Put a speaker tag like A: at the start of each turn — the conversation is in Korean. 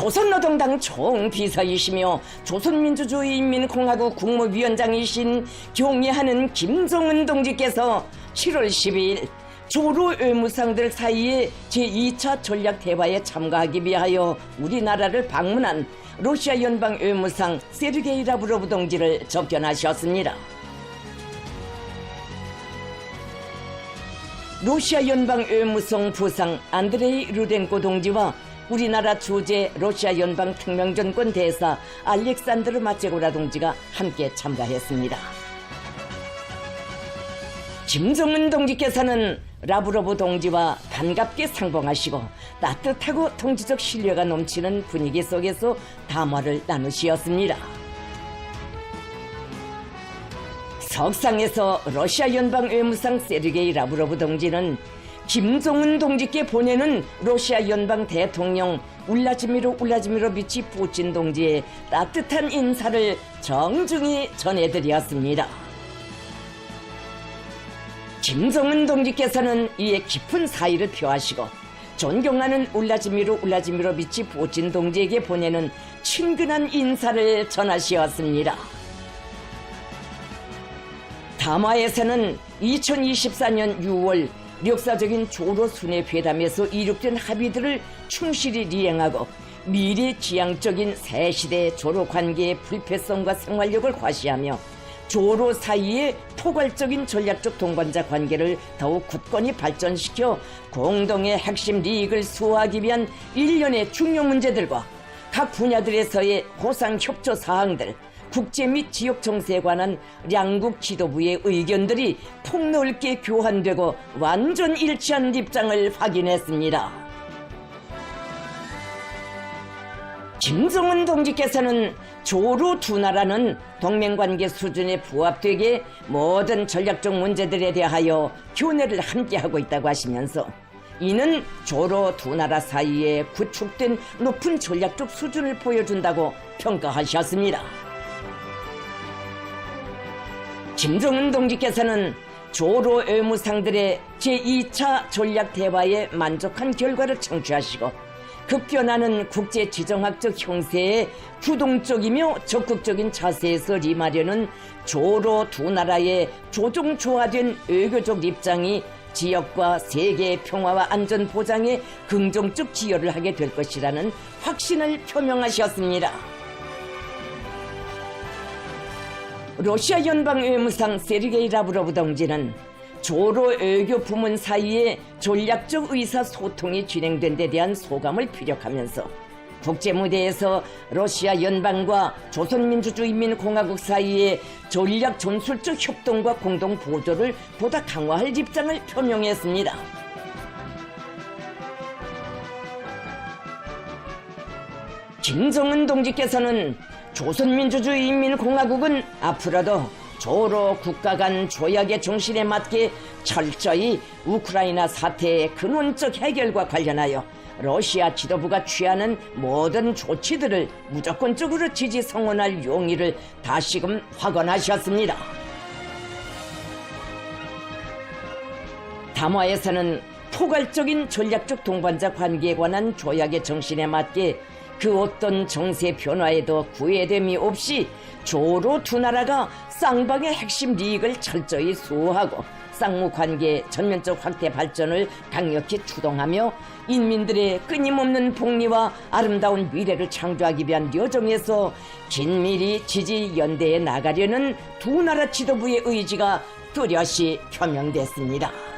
A: 조선노동당 총비서이시며 조선민주주의인민공화국 국무위원장이신 경의하는 김정은 동지께서 7월 12일 조로 의무상들 사이에 제2차 전략 대화에 참가하기 위하여 우리나라를 방문한 러시아 연방 의무상 세르게이 라브로브 동지를 접견하셨습니다. 러시아 연방 의무성 부상 안드레이 루덴코 동지와 우리나라 주재 러시아 연방 특명전권 대사 알렉산드르 마체고라 동지가 함께 참가했습니다. 김정은 동지께서는 라브로브 동지와 반갑게 상봉하시고 따뜻하고 동지적 신뢰가 넘치는 분위기 속에서 담화를 나누시었습니다. 석상에서 러시아 연방 외무상 세르게이 라브로브 동지는 김정은 동지께 보내는 러시아 연방 대통령 울라지미르 울라지미르비치 푸친 동지의 따뜻한 인사를 정중히 전해드렸습니다. 김정은 동지께서는 이에 깊은 사의를 표하시고 존경하는 울라지미르 울라지미르비치 푸친 동지에게 보내는 친근한 인사를 전하시었습니다. 담화에서는 2024년 6월 역사적인 조로 순회 회담에서 이룩된 합의들을 충실히 이행하고 미래 지향적인 새 시대 조로 관계의 불패성과 생활력을 과시하며 조로 사이의 포괄적인 전략적 동반자 관계를 더욱 굳건히 발전시켜 공동의 핵심利益을 수호하기 위한 일련의 중요 문제들과 각 분야들에서의 호상 협조 사항들, 국제 및 지역 정세에 관한 양국 지도부의 의견들이 폭넓게 교환되고 완전 일치한 입장을 확인했습니다. 김정은 동지께서는 조로 두 나라는 동맹관계 수준에 부합되게 모든 전략적 문제들에 대하여 교내를 함께하고 있다고 하시면서 이는 조로 두 나라 사이에 구축된 높은 전략적 수준을 보여준다고 평가하셨습니다. 김정은 동지께서는 조로 의무상들의 제2차 전략 대화에 만족한 결과를 청취하시고 급변하는 국제 지정학적 형세에 부동적이며 적극적인 자세에서 임하려는 조로 두 나라의 조종조화된 외교적 입장이 지역과 세계의 평화와 안전 보장에 긍정적 기여를 하게 될 것이라는 확신을 표명하셨습니다. 러시아 연방 외무상 세르게이 라브로브 동지는 조로 외교 부문 사이에 전략적 의사 소통이 진행된 데 대한 소감을 피력하면서 국제 무대에서 러시아 연방과 조선민주주의인민공화국 사이의 전략 전술적 협동과 공동 보조를 보다 강화할 입장을 표명했습니다. 김정은 동지께서는 조선민주주의인민공화국은 앞으로도 조로 국가 간 조약의 정신에 맞게 철저히 우크라이나 사태의 근원적 해결과 관련하여 러시아 지도부가 취하는 모든 조치들을 무조건적으로 지지 성원할 용의를 다시금 확언하셨습니다. 담화에서는 포괄적인 전략적 동반자 관계에 관한 조약의 정신에 맞게 그 어떤 정세 변화에도 구애됨이 없이 조로 두 나라가 쌍방의 핵심利益을 철저히 수호하고 쌍무 관계 전면적 확대 발전을 강력히 추동하며 인민들의 끊임없는 복리와 아름다운 미래를 창조하기 위한 여정에서 긴밀히 지지 연대해 나가려는 두 나라 지도부의 의지가 뚜렷이 표명됐습니다.